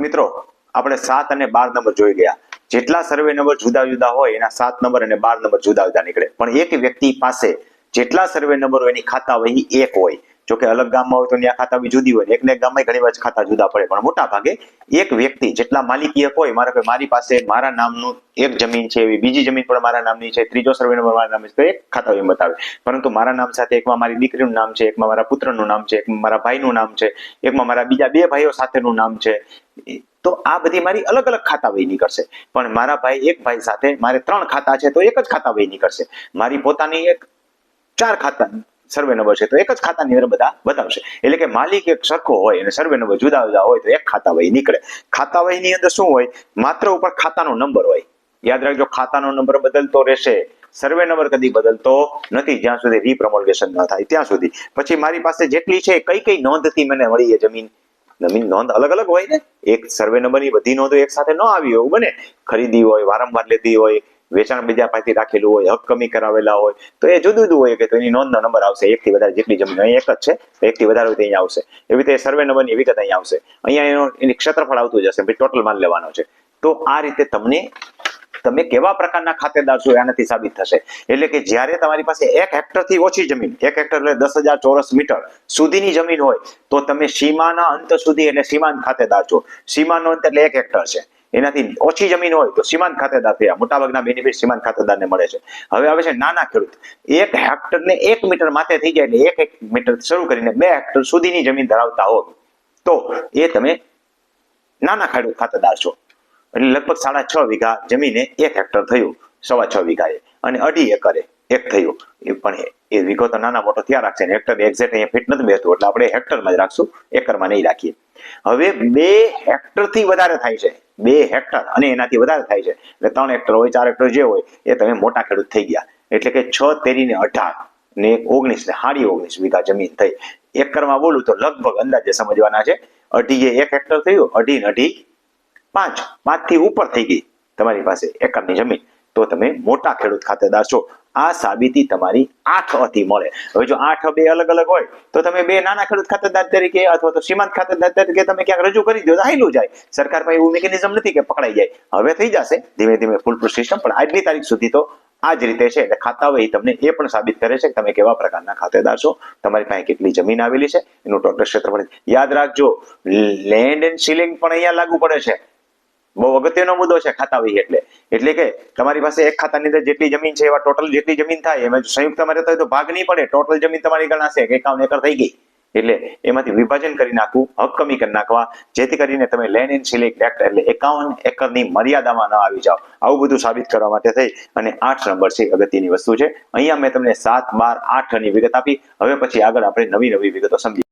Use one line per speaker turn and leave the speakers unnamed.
મિત્રો, આપણે સાત અને બાર નંબર જોઈ ગયા. જેટલા સર્વે નંબર જુદા જુદા હોય, એના સાત નંબર અને બાર નંબર જુદા જુદા નીકળે. પણ એક વ્યક્તિ પાસે જેટલા સર્વે નંબર હોય, એની ખાતા વહી એક હોય. જો કે અલગ ગામમાં હોય તો ત્યાં ખાતા બી જુદી હોય. એકને ગામમાં ઘણી વાર ખાતા જુદા પડે. પણ મોટા ભાગે એક વ્યક્તિ જેટલા માલિકી એક હોય, મારા મારી પાસે મારા નામનું એક જમીન છે એવી બીજી જમીન પણ મારા નામની છે, ત્રીજો સર્વે નંબર મારા નામ છે, તો એક ખાતા એમ બતાવે. પરંતુ મારા નામ સાથે એકમાં મારી દીકરીનું નામ છે, એકમાં મારા પુત્રનું નામ છે, એકમાં મારા ભાઈનું નામ છે, એકમાં મારા બીજા બે ભાઈઓ સાથેનું નામ છે. તો આ બધી મારી અલગ અલગ ખાતા વહી નીકળશે. પણ મારા ભાઈ એક ભાઈ સાથે મારે ત્રણ ખાતા છે, તો એક જ ખાતા વહી નીકળશે. મારી પોતાની એક ચાર ખાતા સર્વે નંબર છે, તો એક જ ખાતાની અંદર બધા બતાવશે. એટલે કે માલિક એક સરખો હોય અને સર્વે નંબર જુદા જુદા હોય, તો એક ખાતા વહી નીકળે. ખાતા વહીની અંદર શું હોય? માત્ર ઉપર ખાતાનો નંબર હોય. યાદ રાખજો, ખાતાનો નંબર બદલતો રહેશે. સર્વે નંબર કદી બદલતો નથી. જ્યાં સુધી રીપ્રમોલ્ગેશન ન થાય, ત્યાં સુધી. પછી મારી પાસે જેટલી છે, કઈ કઈ નોંધથી મને મળી એ જમીન? જમીન નોંધ અલગ અલગ હોય ને? એક સર્વે નંબરની બધી નોંધો એક સાથે ન આવી હોય, એવું બને. ખરીદી હોય, વારંવાર લેતી હોય વેચાણ બીજા પાસેથી રાખેલું હોય, હક કમી કરાવેલા હોય, તો એ જુદું જુદું હોય કે એની નોંધનો નંબર આવશે. એકથી વધારે જેટલી જમીન અહીં એક જ છે, તો એકથી વધારે હોય અહીંયા આવશે. એવી રીતે સર્વે નંબરની વિગત અહીંયા આવશે. અહીંયા એનો, એની ક્ષેત્રફળ આવતું જશે ભાઈ ટોટલ માલ લેવાનો છે. તો આ રીતે તમને, તમે કેવા પ્રકારના ખાતેદાર છો એનાથી સાબિત થશે. એટલે કે જ્યારે તમારી પાસે એક હેક્ટરથી ઓછી જમીન, એક હેક્ટર એટલે દસ હજાર ચોરસ મીટર સુધીની જમીન હોય, તો તમે સીમાના અંત સુધી એટલે સીમાંત ખાતેદાર છો. સીમાનો અંત એટલે એક હેક્ટર છે. એનાથી ઓછી જમીન હોય તો સીમાંત ખાતેદાર થયા. મોટાભાગના બેનિફિટ સીમાંત ખાતેદારને મળે છે. હવે આવે છે નાના ખેડૂત. એક હેક્ટર ને એક મીટર માથે થઈ જાય એટલે એક એક મીટર શરૂ કરીને બે હેક્ટર સુધીની જમીન ધરાવતા હો. તો એ તમે નાના ખેડૂત ખાતેદાર છો. એટલે લગભગ સાડા છ વીઘા જમીને એક હેક્ટર થયું. સવા છ વીઘાએ. અને અઢી એકરે એક થયું. એ પણ એ- વિગતો નાના મોટો ત્યાં રાખશે ને. હેક્ટર એક્ઝેક્ટ અહીંયા ફિટ નથી બેસતું એટલે આપણે હેક્ટરમાં જ રાખશું, એકરમાં નહીં રાખીએ. હવે બે હેક્ટરથી વધારે થાય છે. બે હેક્ટર અને એનાથી વધારે થાય છે. એટલે ત્રણ હેક્ટર હોય, ચાર હેક્ટર જે હોય, એ તમે મોટા ખેડૂત થઈ ગયા. એટલે કે છ તેરીને અઢાર ને ઓગણીસ ને હાડી ઓગણીસ વીઘા જમીન થઈ. એકરમાં બોલું તો લગભગ અંદાજે સમજવાના છે. અઢી એ એક હેક્ટર થયું, અઢી ને અઢી પાંચ. પાંચથી ઉપર થઈ ગઈ તમારી પાસે એકરની જમીન. તો તમે મોટા ખેડૂત ખાતેદાર છો. આ સાબિતી તમારી આઠ અથી મળે. હવે જો આઠ બે અલગ અલગ હોય, તો તમે બે નાના ખેડૂત ખાતેદાર તરીકે અથવા તો સીમાંત ખાતેદાર તરીકે તમે ક્યાંક રજૂ કરી દો, તો જાય. સરકાર પાસે એવું મિકેનિઝમ નથી કે પકડાઈ જાય. હવે થઈ જશે. ધીમે ધીમે ફૂલ પ્રૂફ સિસ્ટમ પણ આજની તારીખ સુધી તો આ જ રીતે છે. એટલે ખાતા વહી તમને એ પણ સાબિત કરે છે કે તમે કેવા પ્રકારના ખાતેદાર છો. તમારી પાસે કેટલી જમીન આવેલી છે? એનું ટોટલ ક્ષેત્રફળ યાદ રાખજો. લેન્ડ એન્ડ સીલિંગ પણ અહીંયા લાગુ પડે છે. બહુ અગત્યનો મુદ્દો છે ખાતા વહી એટલે. એટલે કે તમારી પાસે એક ખાતાની અંદર જેટલી જમીન છે એવા ટોટલ જેટલી જમીન થાય, એમાં સંયુક્ત હોય તો ભાગ નહીં પડે ટોટલ જમીન તમારી ગણાશે કે એકર થઈ ગઈ. એટલે એમાંથી વિભાજન કરી નાખવું, હક કમી કરી નાખવા, જેથી કરીને તમે લેન્ડ ઇન સિલેક્ટ એક્ટ એટલે એકાવન એકરની મર્યાદામાં ન આવી જાઓ. આવું બધું સાબિત કરવા માટે થઈ અને આઠ નંબર છે અગત્યની વસ્તુ છે. અહીંયા મેં તમને સાત બાર આઠની વિગત આપી. હવે પછી આગળ આપણે નવી નવી વિગતો સમજી